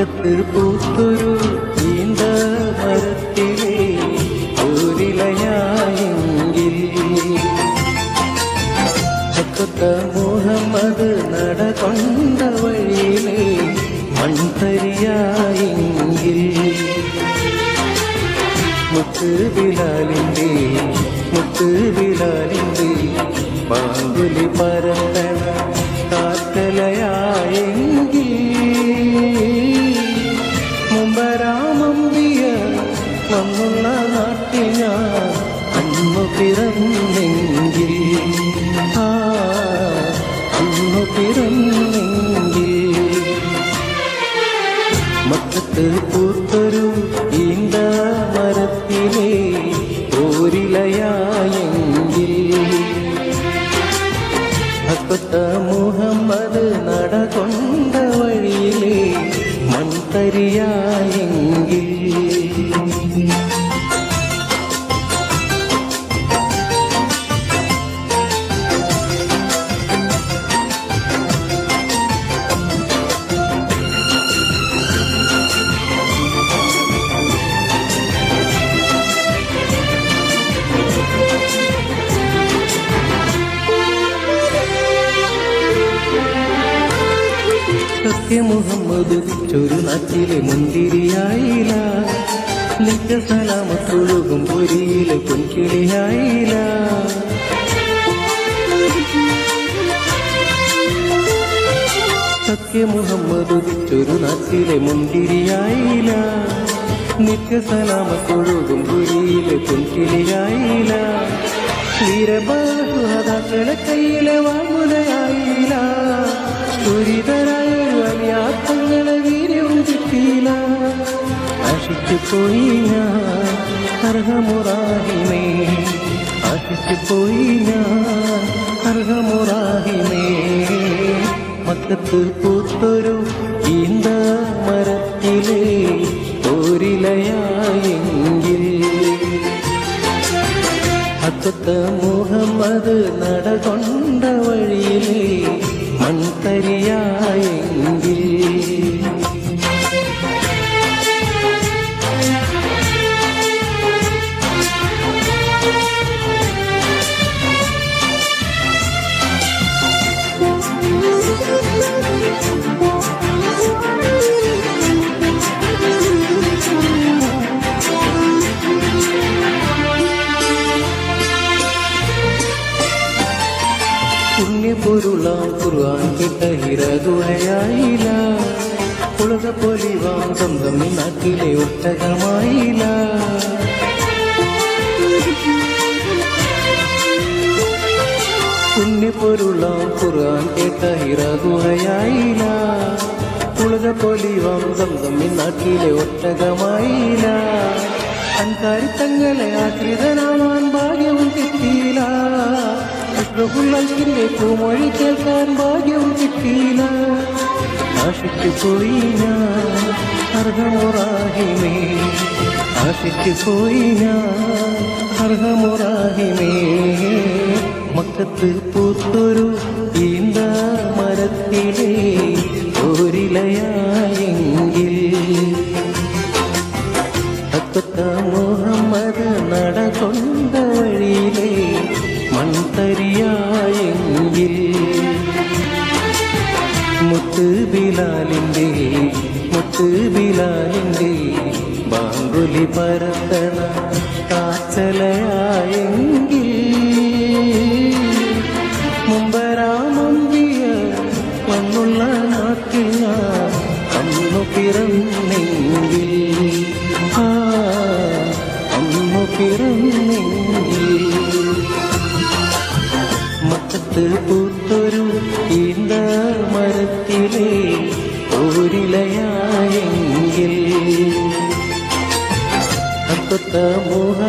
பக்கத்து பூத்துரு இந்த மரத்திலே ஓரிலையாயெங்கில் சக்கத்த முகமது நட கொண்ட வழியிலே மண் தரியாயெங்கில் முத்து விழாலிந்தே முத்து விழாலிந்தே பாங்குலி பரந்தன காத்தலையாயெங்கில் സത്യമുഹമ്മദ് ചൊരു നാട്ടിലെ മുന്തിരിയായില്ല. നിത്യ സലാമത്തൊഴുകും പൊരിയിലെ പൊൻകിളിയായില്ല. സത്യമുഹമ്മദ് ചൊരു നാട്ടിലെ മുന്തിരിയായില്ല. നിത്യ സലാമത്തൊഴുകും പൊരിയിലെ പൊൻകിളിയായില്ല. വീരബാഹുഹതാക്കളെ കയ്യിലെ വാമുലയായില്ല ദുരിതരായ ആശിച്ചു പോയി ഞാൻ അർഹമുറാഹിമേ ആശിച്ചു പോയി ഞാൻ അർഹമുറാഹിമേ മക്കത്ത് പൂത്തൊരു ഈന്ത മരത്തിലെ ഓരിലയായെങ്കിൽ അക്കത്ത മുഹമ്മദ് നടകൊണ്ട വഴിയിലെ മൺതരിയായെങ്കിൽ പുണ്യപൊരുളാം ഖുർആൻ കേട്ട ഹിരതുണയായില്ല ഉലക പൊലിവാം സ്വന്തം നാട്ടിലെ ഒട്ടകമായില്ല. പുണ്യപൊരുളാം ഖുർആൻ കേട്ട ഹിരതുണയായില്ല ഉലക പൊലിവാം സ്വന്തം നാട്ടിലെ ഒട്ടകമായില്ല. അൻകാരി തങ്ങളെ ആശ്രിതനാവാൻ ഭാഗ്യവും കിട്ടിയില്ല. അഷ്റഫുള്ളൽക്കിന്റെ പൂമൊഴി കേൾക്കാൻ ഭാഗ്യവും കിട്ടിയില്ല. ആശിച്ചു പോയില്ല. അർഹമുറാഹിമേ ആശിച്ചു പോയില്ല. ഞാൻ അർഹമുറാഹിമേ മക്കത്ത് പൂത്തൊരു ഈന്ത മരത്തിലെ ഓരിലയായെങ്കിൽ അക്കത്ത മുഹമ്മദ് നടകൊണ്ട വഴിയിലെ മൺതരിയായെങ്കിൽ. മുത്ത് ബിലാലിന്റെ മുത്ത് ബിലാലിന്റെ ബാങ്കുലി പരത്തണ കാച്ചലയായെങ്കിൽ. പൂത്തൊരു ഈന്ത മരത്തിലെ ഓരിലയായെങ്കിൽ അക്കത്ത മോഹ